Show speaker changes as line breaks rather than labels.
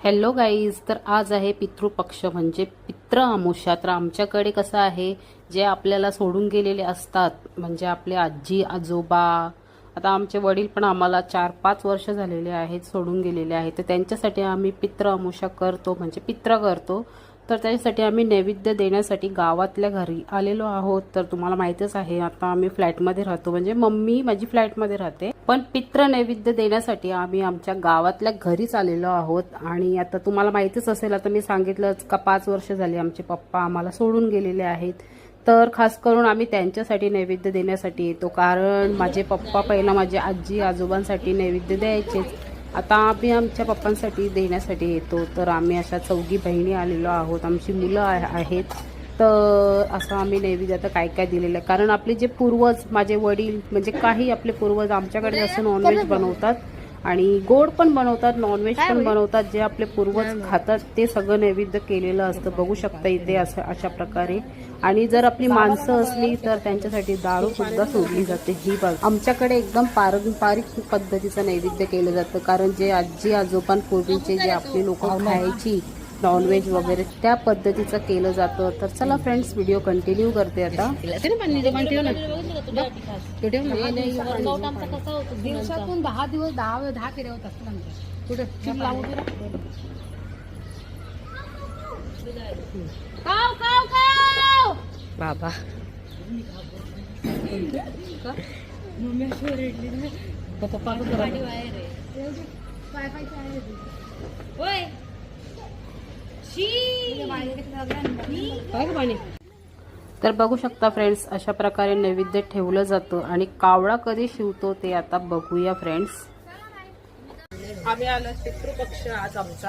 Hello guys तर आज आहे पितृपक्ष म्हणजे पित्र अमावस्या तर आमच्याकडे कसं आहे जे आपल्याला सोडून गेलेले असतात म्हणजे आपले आजी आजोबा आता आमचे वडील पण आम्हाला चार पाच वर्ष झालेले आहेत सोडून गेलेले आहेत. तर त्यांच्यासाठी आम्ही पित्र अमुषा करतो म्हणजे पित्र करतो. तर त्याच्यासाठी आम्ही नैवेद्य देण्यासाठी गावातल्या घरी आलेलो आहोत. तर तुम्हाला माहितीच आहे आता आम्ही फ्लॅटमध्ये राहतो. म्हणजे मम्मी माझी फ्लॅटमध्ये राहते. पण पित्र नैवेद्य देण्यासाठी आम्ही आमच्या गावातल्या घरीच आलेलो आहोत. आणि आता तुम्हाला माहितीच असेल आता मी सांगितलंच का पाच वर्ष झाली आमचे पप्पा आम्हाला सोडून गेलेले आहेत. तर खास करून आम्ही त्यांच्यासाठी नैवेद्य देण्यासाठी येतो. कारण माझे पप्पा पहिला माझ्या आजी आजोबांसाठी नैवेद्य द्यायचेच. आता आम्ही आमच्या पप्पांसाठी देण्यासाठी येतो. तर आम्ही अशा चौघी बहिणी आलेलो आहोत. आमची मुलं आहे- आहेत. तर असं आम्ही नैवेद्य आता काय काय दिलेलं आहे. कारण आपले जे पूर्वज माझे वडील म्हणजे काही आपले पूर्वज आमच्याकडे असं नॉनव्हेज बनवतात. आणि गोड पण बनवतात नॉनव्हेज पण बनवतात जे आपले पूर्वज खातात ते सगळं नैवेद्य केलेलं असतं. बघू शकता इथे असं अशा प्रकारे. आणि जर आपली माणसं असली तर त्यांच्यासाठी दारू सुद्धा सोडली जाते. ही बघ आमच्याकडे एकदम पारंपरिक पद्धतीचं नैवेद्य केलं जातं. कारण जे आजी आजोबांपूर्वीचे जे आपली लोक खायची नॉनव्हेज वगैरे त्या पद्धतीचं केलं जातं. तर चला फ्रेंड्स व्हिडिओ कंटिन्यू करते आता.
दिवसातून दहा दिवस दहा वेळ दहा केले होत असतात कुठे?
बाबा.
पप्पा होय. पाणी
तर बघू शकता फ्रेंड्स अशा प्रकारे नैवेद्य ठेवलं जातं आणि कावळा कधी शिवतो ते आता बघूया फ्रेंड्स
आम्ही आलो पितृपक्ष आज आमचा